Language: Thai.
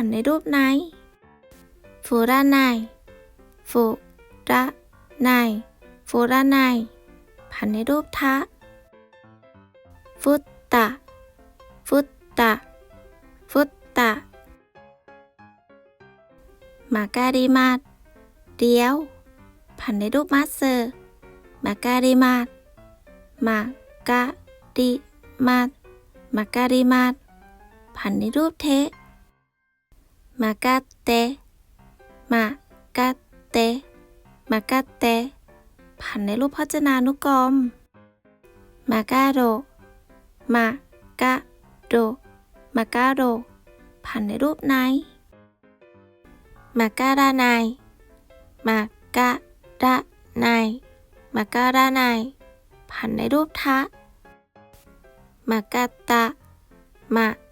ผันในรูปไหนฟูราไนฟูระไนฟูราไนผันในรูปทะ ฟุตตะ ฟุตตะ ฟุตตะมาการิมาดเดียว ผันในรูปมาสเซอร์มาการิมาดมาการิมาดมาการิมาดผันในรูปเทากาเตมากาเตมากาเตผันในรูปพจนานุกรมมากาโรมากาโรมากาโรผันในรูปไหนมาการาไนมาการาไนมาการาไนผันในรูปทะมากาตะมากาตะ